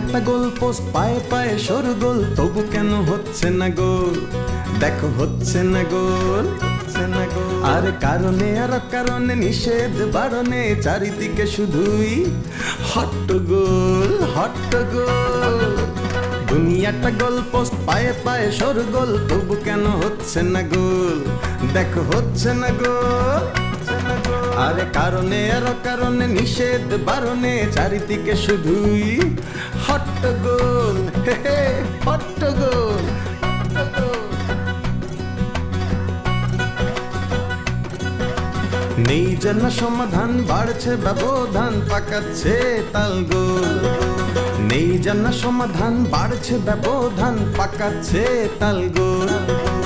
দুনিয়াটা goal post, পায়ে পায়ে সরু গোল। তবু কেন হচ্ছে না গোল? দেখো হচ্ছে না গোল আর কারণে আর কারণে নিষেধ বারণে চারিদিকে শুধুই হট্টগোল হট্টগোল দুনিয়াটা গোল পোস্ট, পায়ে পায়ে সরু গোল। তবু কেন হচ্ছে না গোল? দেখো হচ্ছে না গোল। আরে কারণে, আর কারণে, নিষেধ বারণে, চারিদিকে শুধুই হট্টগোল। হট্টগোল। নেই যেন সমাধান, বাড়ছে ব্যবধান, পাকাচ্ছে তালগোল। নেই যেন সমাধান, বাড়ছে ব্যবধান, পাকাচ্ছে তালগোল।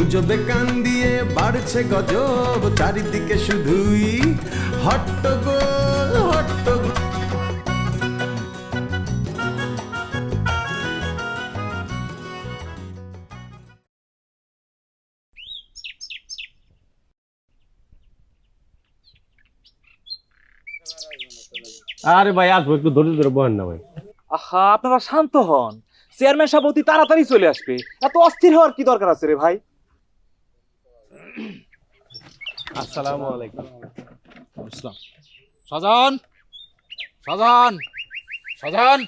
গুজবে কান দিয়ে বাড়ছে গজব চারিদিকে শুধুই হট্টগোল হট্টগোল। আরে ভাই আসব একটু ধরে ধরে বহেন না ভাই। আহা আপনারা শান্ত হন। চেয়ারম্যান সাহেব অতি তাড়াতাড়ি চলে আসবে। এত অস্থির হওয়ার কি দরকার আছে রে ভাই? আসসালামু আলাইকুম। সাজান! সাজান! সাজান!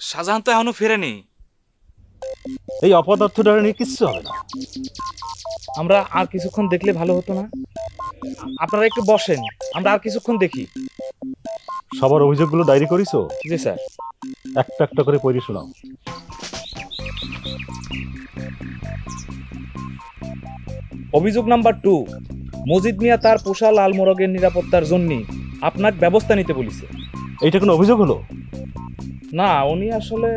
শাহজাহান তো এখনও ফেরেনি। এই অপদার্থটা নিয়ে কিচ্ছু হবে না। আমরা আর কিছুক্ষণ দেখলে ভালো হতো না। আপনারা একটু বসেন আমরা আর কিছুক্ষণ দেখি। সবার অভিযোগগুলো ডায়েরি করিছো? জি স্যার। একটা একটা করে পড়ি শোনাও। অভিযোগ নাম্বার টু মজিদ মিয়া তার পোষা লাল মোরগের নিরাপত্তার জন্য আপনাকে ব্যবস্থা নিতে বলেছে। এইটা কোনো অভিযোগ হলো? না উনি আসলে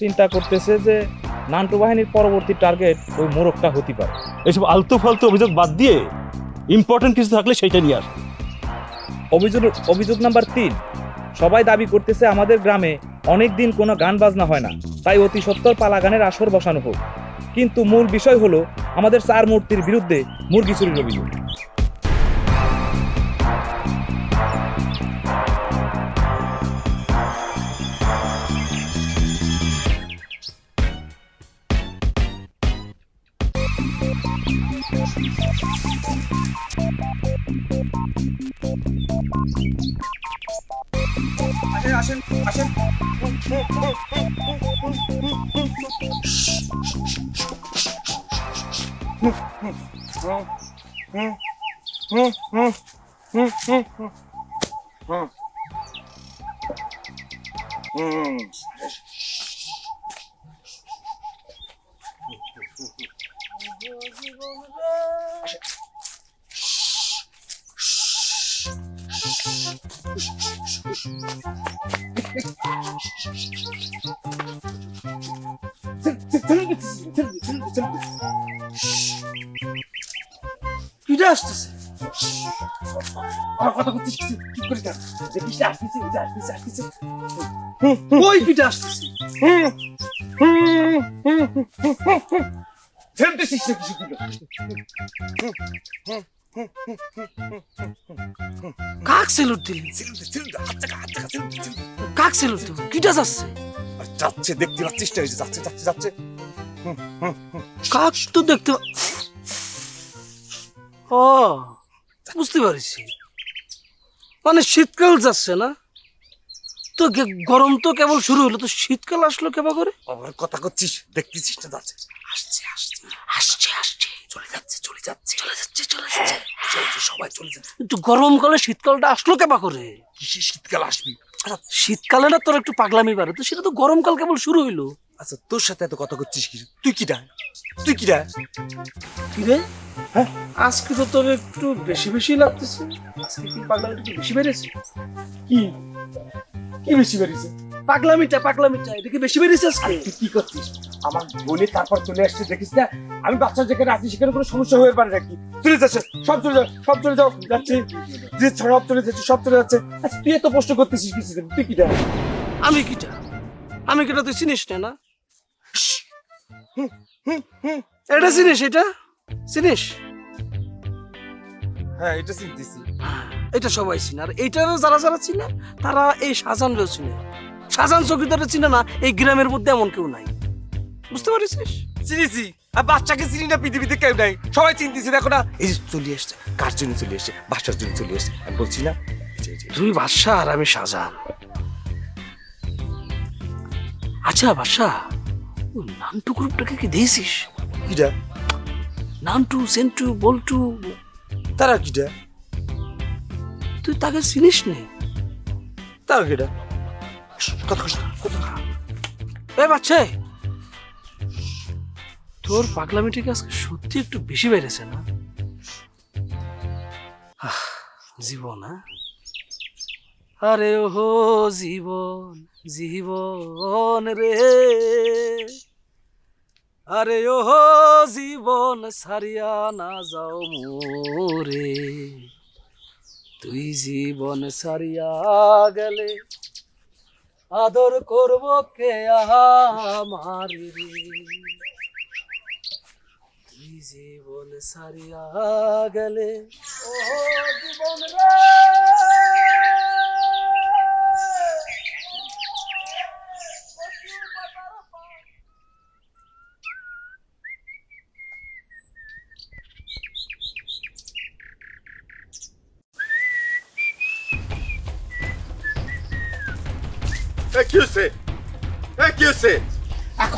চিন্তা করতেছে যে নান্টু বাহিনীর পরবর্তী টার্গেট ওই মোরগটা হতে পারে। এইসব আলতু ফালতু অভিযোগ বাদ দিয়ে ইম্পর্টেন্ট কিছু থাকলে সেইটা নিয়ে আস অভিযোগ অভিযোগ নাম্বার তিন সবাই দাবি করতেছে আমাদের গ্রামে অনেক দিন কোনো গান বাজনা হয় না, তাই অতি সত্তর পালা গানের আসর বসানো হোক। কিন্তু মূল বিষয় হলো আমাদের চার মূর্তির বিরুদ্ধে মুরগি চুরির অভিযোগ। কিটা আসতেছে আমার কথা করছিস কিছু চুপ করে থাক দেখিস না, আসতেছে এই যে আসতেছে আসতেছে কই কিটা আসতেছে ফেলতেছিস না কিছু কিটা কাক সেলুট দিলি? কাক সেলুট দিল? কিটা যাচ্ছে? যাচ্ছে দেখতে পাচ্ছিস যে যাচ্ছে যাচ্ছে যাচ্ছে। কাক তো দেখতে ও বুঝতে পারছি। মানে শীতকাল যাচ্ছে না? তো গরম তো কেবল শুরু হলো তো শীতকাল আসলো কেবা করে? আবার কথা করছিস দেখতেছিস না যাচ্ছে। আসছে আসছে আসছে আসছে। চলে যাচ্ছে চলে যাচ্ছে। চলে যাচ্ছে চলে যাচ্ছে। চলছে সবাই চলে যাচ্ছে। কিন্তু গরমকালে শীতকালটা আসলো কেবা করে? কিসে শীতকাল আসবি? আচ্ছা, শীতকালে না তোর একটু পাগলামি বাড়ে তো সেটা তো গরমকাল কেবল শুরু হইল। আচ্ছা তোর সাথে এত কথা করছিস কি তুই কি ডায় তুই কি ডায় কি রে? হ্যাঁ? আজকে তো তোর একটু বেশি বেশি লাগতেছে। আজকে কি পাগলামিটা একটু বেশি বেড়েছে? কি? কি বেশি বেরিয়েছে পাগলামিটা পাগলামিটা এটা কি বেশি তুই কি করছিস? আমার বোনে তারপর চলে আসছে দেখিস না? আমি বাচ্চা যেখানে আছি সেখানে কোনো সমস্যা হয়ে পারে নাকি? চলে যাচ্ছে সব চলে যাও সব চলে যাও যাচ্ছে। যে সব চলে যাচ্ছে সব চলে যাচ্ছে। আচ্ছা তুই এত প্রশ্ন করতেছিস কিছু তুই কি ডায় আমি কিটা? আমি কিটা তুই চিনিস না না? এটা চিনিস এটা? চিনিস? হ্যাঁ এটা চিনতেছি। এটা সবাই চিনে। আর এইটারও যারা যারা চিনে তারা এই শাহজাহানরেও চিনে। শাহজাহান চৌকিদারের চিনে না এই গ্রামের মধ্যে এমন কেউ নাই। বুঝতে পারিস চিনিছি। আর বাচ্চাকে চিনি না পৃথিবীতে কেউ নাই। সবাই চিনতেছি দেখো না। এই যে চলে এসছে। কার জন্য চলে এসছে? বাচ্চার জন্য চলে এসছে। আমি বলছি না তুই বাদশাহ আর আমি শাহজাহান আচ্ছা বাদশাহ নান্টু গ্রুপটাকে কি দিয়েছিস? কিটা নান্টু সেন্টু বল্টু তারা কিটা তুই তাকে চিনিস নি তারা কিটা এ বাচ্চা। তোর পাগলামি ঠিক আজকে সত্যি একটু বেশি বেড়েছে না? জীবন হ্যাঁ? আরে ওহো, জীবন জীবন রে। আরে ও জীবন সারিয়া না যাও মোরে। তুই জীবন সারিয়া গেলে আদর করব কে আমার? জীবন সারিয়া গেলে? ও জীবন রে!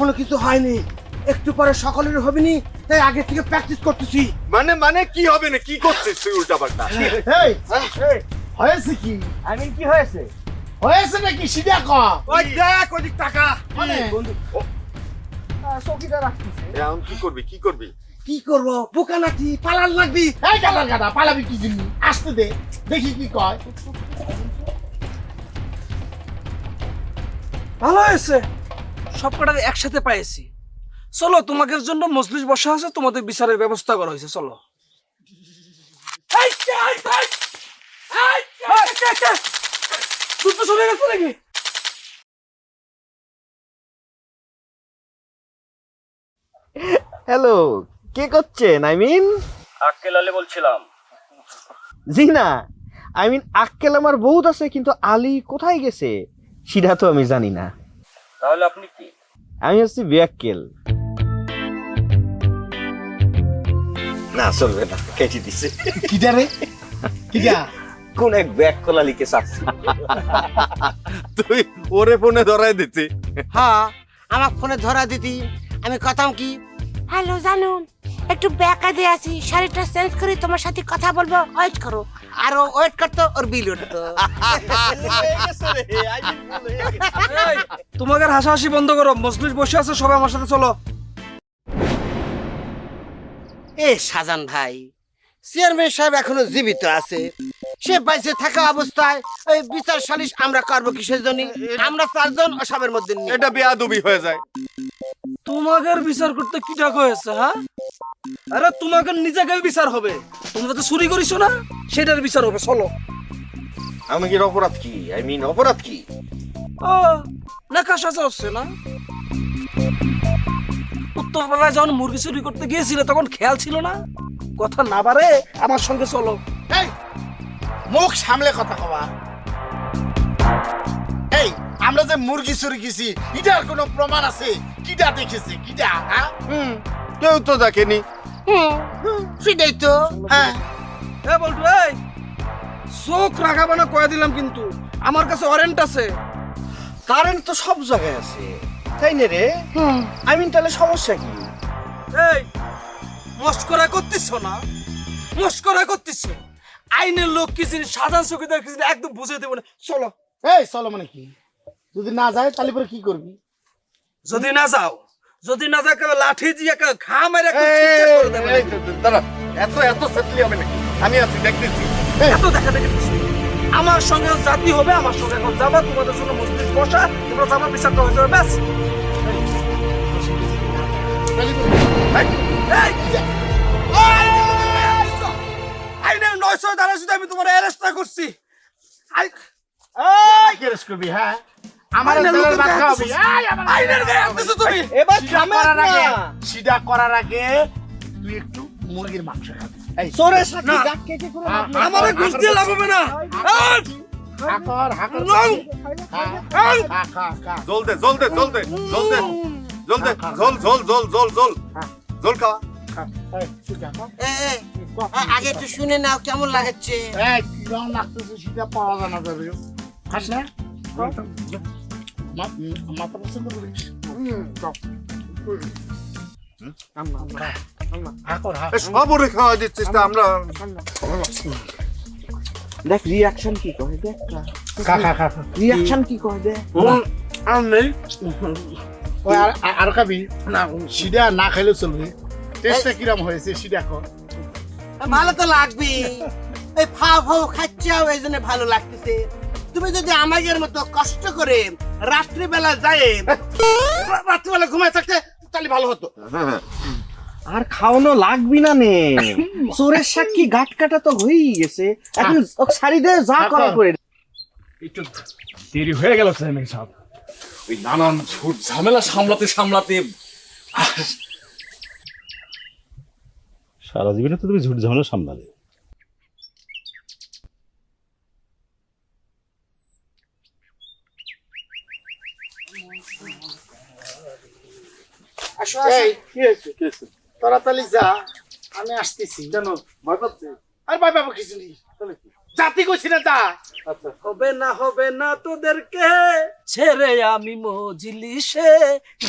এখনও কিছু হয়নি। একটু পরে সকলের হবে নি তাই আগে থেকে প্র্যাকটিস করতেছি। মানে মানে কি হবে না? কি করছিস তুই উল্টা পাল্টা? এই, এই, হয়েছে কি? আমি কি হয়েছে? হয়েছে নাকি? সিধা ক। ওই দেখ ওদিক টাকা। মানে, এখন কি করবি? কি করবি? কি করব? বোকা নাকি? পালাল লাগবি? এই গাদা গাদা পালাবি কি আসতে দে দেখি কি কয়। ভালো হয়েছে। সব কটা একসাথে পাইছি। চলো তোমাদের জন্য মজলিস বসা আছে তোমাদের বিচারের ব্যবস্থা করা হয়েছে চলো। যুদ্ধ চলে গেছে নাকি? হ্যালো কে করছেন? আই মিন আক্কেল আলী বলছিলাম। জি না আই মিন আক্কেল আমার বহুত আছে কিন্তু আলী কোথায় গেছে? সেটা তো আমি জানি না। তাহলে আপনি কি? আমি হচ্ছি ব্যাককেল। না চলবে না কেটে দিছে। কিটা রে? কিটা? কোন এক ব্যাক কলা লিখে চাচ্ছি তুই ওরে ফোনে ধরাই দিতি। হ্যাঁ আমার ফোনে ধরা দিতি। আমি কথাম কি? হ্যালো জানু। একটু ব্যাকা দিয়ে আসি শাড়িটা চেঞ্জ করে তোমার সাথে কথা বলব ওয়েট করো। আর ওয়েট করতো ওর বিল উঠতো। তোমাদের হাসাহাসি বন্ধ করো মজলিস বসে আছে সবাই আমার সাথে চলো। এ সাজান ভাই চেয়ারম্যান সাহেব এখনও জীবিত আছে। সে বাইসে থাকা অবস্থায় ওই বিচার সালিশ আমরা করব কিসের জন্য? আমরা চারজন ওসবের মধ্যে নেই। এটা বেয়াদবি হয়ে যায়। তোমাদের বিচার করতে কি টাকা হয়েছে হ্যাঁ? আরে তোমাকে নিজেকে বিচার হবে। তোমরা তো চুরি করিছো না? সেটার বিচার হবে চলো। আমি কি অপরাধ কি? আই মিন অপরাধ কি? ও লেখা সাজা হচ্ছে না। উত্তরবেলায় যখন মুরগি চুরি করতে গিয়েছিলে তখন খেয়াল ছিল না? কথা না বাড়ে আমার সঙ্গে চলো। মুখ সামলে কথা কবা। আমরা যে মুরগি চুরি গেছি এটার কোনো প্রমাণ আছে? কিটা দেখেছে? কিটা হ্যাঁ হুম কেউ তো দেখেনি। সেটাই তো হ্যাঁ। এ বলটু এই চোখ রাখাবে না কয়ে দিলাম কিন্তু আমার কাছে ওয়ারেন্ট আছে। কারেন্ট তো সব জায়গায় আছে তাই না রে? আই মিন তাহলে সমস্যা কি? এই মস্করা করতিস না? মস্করা করতিস আইনের লোক কি জিনিস সাধারণ চকিদার কি জিনিস একদম বুঝে দেবো না। চলো। এই চলো মানে কি? যদি না যায় তাহলে পরে কি করবি? যদি না যাও যদি না যাও কেবল লাঠি দিয়ে ঘা মেরে দাঁড়া এত এত সেটলি হবে নাকি? আমি আছি দেখতেছি। এত দেখা দেখে আমার সঙ্গে জাতি হবে আমার সঙ্গে এখন যাবা তোমাদের জন্য মসজিদ বসা তোমরা যাবা বিচারটা হয়ে যাবে ব্যাস। আইনের নয়শো শুধু আমি তোমার অ্যারেস্ট করছি। আই কি করবি হ্যাঁ? আমার লোকের আইনের গায়ে তুমি এবার করার আগে সিধা করার আগে তুই একটু মুরগির মাংস খাবি এই তোরে সাথে না। ডাক কে কে করে আ- লাভ নেই। আমারে ঘুষ দিয়ে লাভ হবে না এই, জল দে জল দে জল দে জল দে জল দে জল জল জল জল জল জল খাওয়া আগে একটু শুনে নাও কেমন এ, সব ওরে খাওয়া দিচ্ছিস না আমরা দেখ রিয়াকশন কি করে দেখ রিয়াকশন কি করে দেখ আর খাবি না সিডা না খাইলে চলবে টেস্টটা কিরম হয়েছে সিডা কর ভালো তো লাগবে এই ফাও ফাও খাচ্ছাও এই জন্য ভালো লাগতেছে তুমি যদি আমাদের মতো কষ্ট করে রাত্রিবেলা যায় রাত্রিবেলা ঘুমায় থাকতে তাহলে ভালো হতো। আর খাওয়ানো লাগবি না নে। চোরের সাক্ষী গাট কাটা তো হয়েই গেছে। এখন ছাড়ি দে যা করা। করে একটু দেরি হয়ে গেল চেয়ারম্যান সাহেব। ওই নানান ঝুট ঝামেলা সামলাতে সামলাতে সারা জীবনে তো তুমি ঝুট ঝামেলা সামলালে। এই কি হয়েছে? তাড়াতাড়ি যা আমি আসতেছি। কেন? ভয় পাচ্ছে? আর ভয় পাবো কিছু নেই। জাতি কইছি না যা। হবে না হবে না তোদেরকে ছেড়ে আমি মজলিসে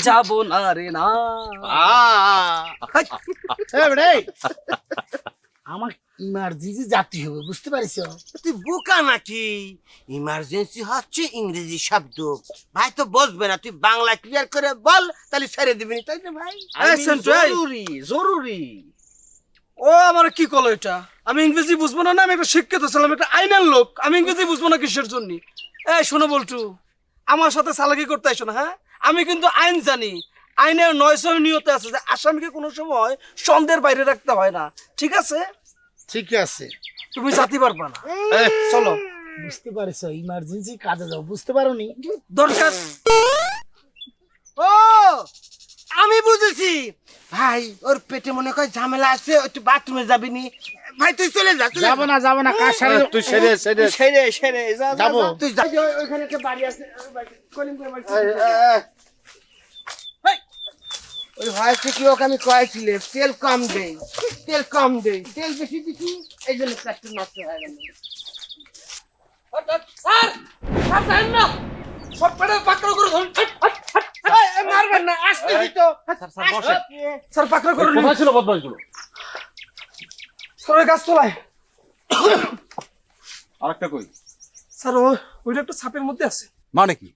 যাব না রে না। আমার ইমার্জেন্সি জাতি হবে বুঝতে পারিস তুই বোকা নাকি? ইমার্জেন্সি হচ্ছে ইংরেজি শব্দ। ভাই তো বসবে না তুই বাংলা ক্লিয়ার করে বল তাহলে ছেড়ে দিবি তাই তো ভাই? জরুরি জরুরি। ও আমার কি কলো এটা? আমি ইংরেজি বুঝব না না আমি একটা শিক্ষিত ছিলাম একটা আইনের লোক। আমি ইংরেজি বুঝব না কিসের জন্য? এই শোনো বলটু আমার সাথে সালাকি করতে আইসো না হ্যাঁ? আমি কিন্তু আইন জানি। আইনের নয়শো নিয়তে আছে যে আসামিকে কোনো সময় সন্দেহের বাইরে রাখতে হয় না। ঠিক আছে? ঠিক আছে। তুমি জাতি পারবা না। চলো। বুঝতে পারিস ইমার্জেন্সি কাজে যাও বুঝতে পারো নি দরকার। ও আমি বুঝেছি। ভাই ওর পেটে মনে কয় ঝামেলা আছে একটু বাথরুমে যাবি নি। ভাই তুই চলে যা চলে যাব না যাব না কার সাথে তুই সেরে সেরে। সেরে সেরে যা যা, তুই যা। ওইখানে একটা বাড়ি আছে ওই বাড়ি- কলিং করে ওই হয়েছে কি ওকে আমি কয়েছিলে তেল কম দেই তেল কম দেই তেল বেশি দিছি এই জন্য প্লাস্টিক নষ্ট হয়ে গেল। আরেকটা কই? স্যার ও ওইটা একটা ছাপের মধ্যে আছে। মানে কি?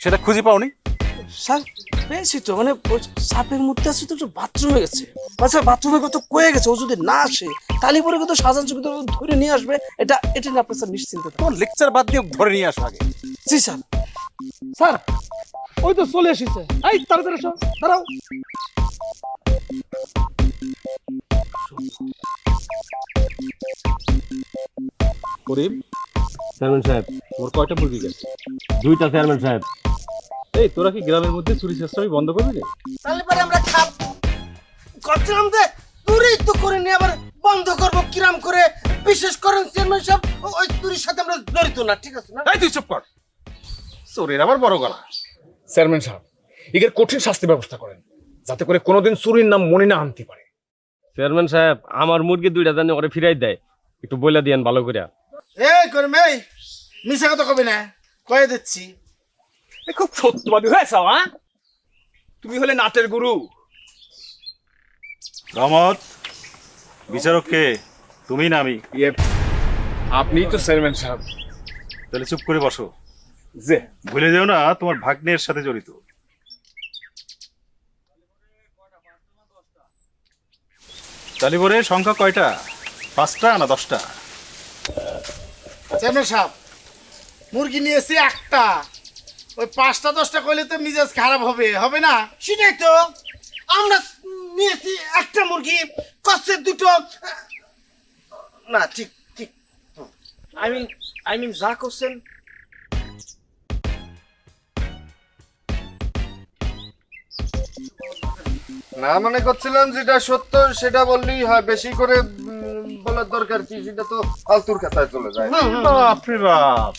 সেটা খুঁজে পাওনি? স্যার পেয়েছি তো মানে সাপের মধ্যে আছে তো বাথরুমে গেছে। আচ্ছা বাথরুমে কত কয়ে গেছে ও যদি না আসে তাহলে পরে কত সাজান ছবি ধরে নিয়ে আসবে এটা এটা নিয়ে আপনি স্যার নিশ্চিন্ত তোমার লেকচার বাদ দিয়ে ধরে নিয়ে আসো আগে। জি স্যার। স্যার ওই তো চলে এসেছে। এই তাড়াতাড়ি এসো দাঁড়াও। করিম চেয়ারম্যান সাহেব ওর কয়টা মুরগি গেছে? দুইটা চেয়ারম্যান সাহেব। এই তোরা কি গ্রামের মধ্যে চুরি চেষ্টা বন্ধ করবি না তাহলে পরে আমরা খাব করছিলাম যে চুরি তো করে নিয়ে আবার বন্ধ করব কিরাম করে। বিশেষ করেন চেয়ারম্যান সাহেব ও- ওই চুরির সাথে আমরা জড়িত না ঠিক আছে না? এই তুই চুপ কর। চুরির আবার বড় গলা। চেয়ারম্যান সাহেব এদের কঠিন শাস্তি ব্যবস্থা করেন যাতে করে কোনোদিন চুরির নাম মনে না আনতে পারে। চেয়ারম্যান সাহেব আমার মুরগি দুইটা জানি ওরে ফিরাই দেয়। একটু বইলা দিয়েন ভালো করে এই এই মিশা কথা কবি না কয়ে দিচ্ছি। খুব সত্যবাদী হয়েছে হ্যাঁ তুমি হলে নাটের গুরু। রমত বিচারক কে? তুমি না আমি। আপনিই তো চেয়ারম্যান সাহেব। তাহলে চুপ করে বসো। যে। ভুলে যেও না তোমার ভাগ্নের সাথে জড়িত। তালিবরের সংখ্যা কয়টা? পাঁচটা না দশটা? চেয়ারম্যান সাহেব মুরগি নিয়েছি একটা। ওই পাঁচটা দশটা করলে তো মিজাজ খারাপ হবে হবে না? সেটাই তো। আমরা নিয়েছি একটা মুরগি কষ্টের দুটো। না ঠিক ঠিক। আই মিন আই মিন যা করছেন। না মানে করছিলাম যেটা সত্য সেটা বললেই হয়। বেশি করে বলার দরকার কি? সেটা তো ফালতুর কথায় চলে যায়। বাপরে বাপ।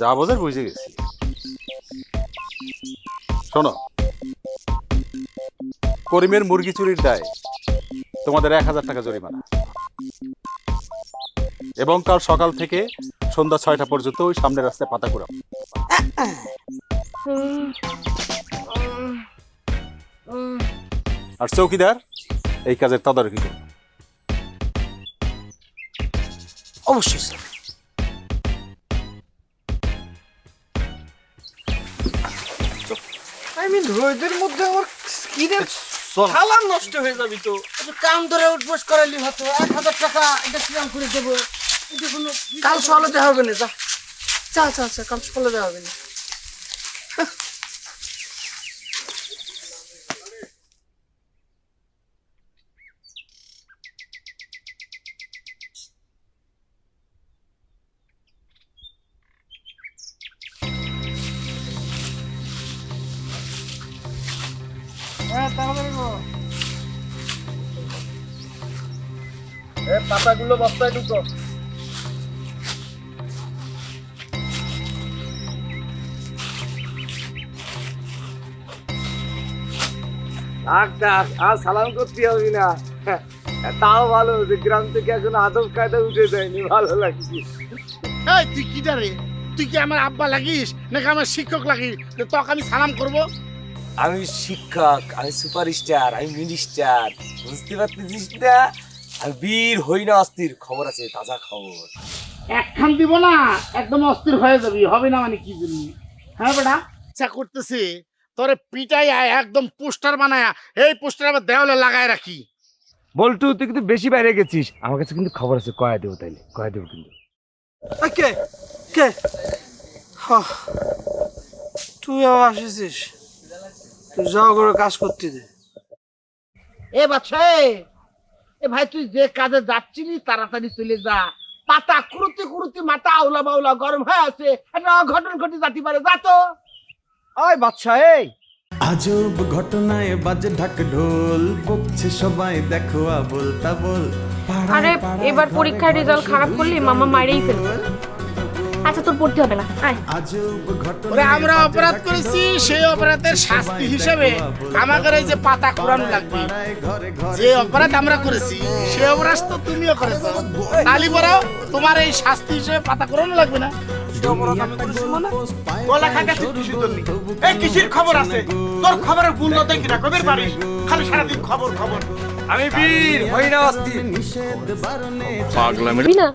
যা বোঝার বুঝে গেছি। শোনো। করিমের মুরগি চুরির দায়। তোমাদের এক হাজার টাকা জরিমানা। এবং কাল সকাল থেকে সন্ধ্যা ছয়টা পর্যন্ত ওই সামনের রাস্তায় পাতা ঘুরাও আর চৌকিদার, এই কাজের তদারকি অবশ্যই, স্যার। রোদের মধ্যে আমার স্কিনের সালাম নষ্ট হয়ে যাবি তো। একটু কাম ধরে উঠবোস করালি হতো এক হাজার টাকা এটা কিরাম করে দেবো। এটা কোনো কাল সকালে দেওয়া হবে না যা। চা চা চা কাল সকালে দেওয়া হবে না। পাতাগুলো বস্তায় ঢুকো। আর সালাম করতে হবে না। তাও ভালো, যে গ্রাম থেকে এখন আদব কায়দা উঠে যায়নি ভালো লাগছে। এই, তুই কি রে তুই কি আমার আব্বা লাগিস, নাকি আমার শিক্ষক লাগিস? তোকে আমি সালাম করব? আমি শিক্ষক আমি সুপারস্টার আমি মিনিস্টার বুঝতে পারতেছিস না? আমি বীর হই না অস্থির। খবর আছে তাজা খবর। একখান দিব না একদম অস্থির হয়ে যাবি। হবে না মানে কি জন্য? হ্যাঁ বেটা? ইচ্ছা করতেছে। তোরে পিটাই আয় একদম পোস্টার বানায়া। এই পোস্টার আবার দেওয়ালে লাগায় রাখি। বল্টু তুই কিন্তু বেশি বাইরে গেছিস। আমার কাছে কিন্তু খবর আছে। কয়া দেবো তাইলে? কয়া দেবো কিন্তু? কে? কে? তুই আবার আসিস তুই যাও করে কাজ করতে দে। এ বাচ্চা এ, ভাই তুই যে কাজে যাচ্ছিলি তাড়াতাড়ি চলে যা। পাতা কুড়ুতে কুড়ুতে মাথা আউলা বাউলা গরম হয়ে আছে। একটা অঘটন ঘটে যাতে পারে যা তো। ওই বাচ্চা এই। আজব ঘটনায় বাজে ঢাক ঢোল বকছে সবাই দেখো আবল তাবল আরে এবার পরীক্ষার রেজাল্ট খারাপ করলে মামা মারেই ফেলবে। আচ্ছা তোর পড়তে হবে না আয়। ওরে আমরা অপরাধ করেছি সেই অপরাধের শাস্তি হিসেবে আমাদের এই যে পাতা কোরআন লাগবে। যে অপরাধ আমরা করেছি সে অপরাধ তো তুমিও করেছ। তালি বড় তোমার এই শাস্তি হিসেবে পাতা কোরআন লাগবে না। কিসির খবর আছে? তোর খবরের না কবের পারিস খালি সারাদিন খবর খবর। আমি বীর হই না অস্থির। পাগলামি বিনা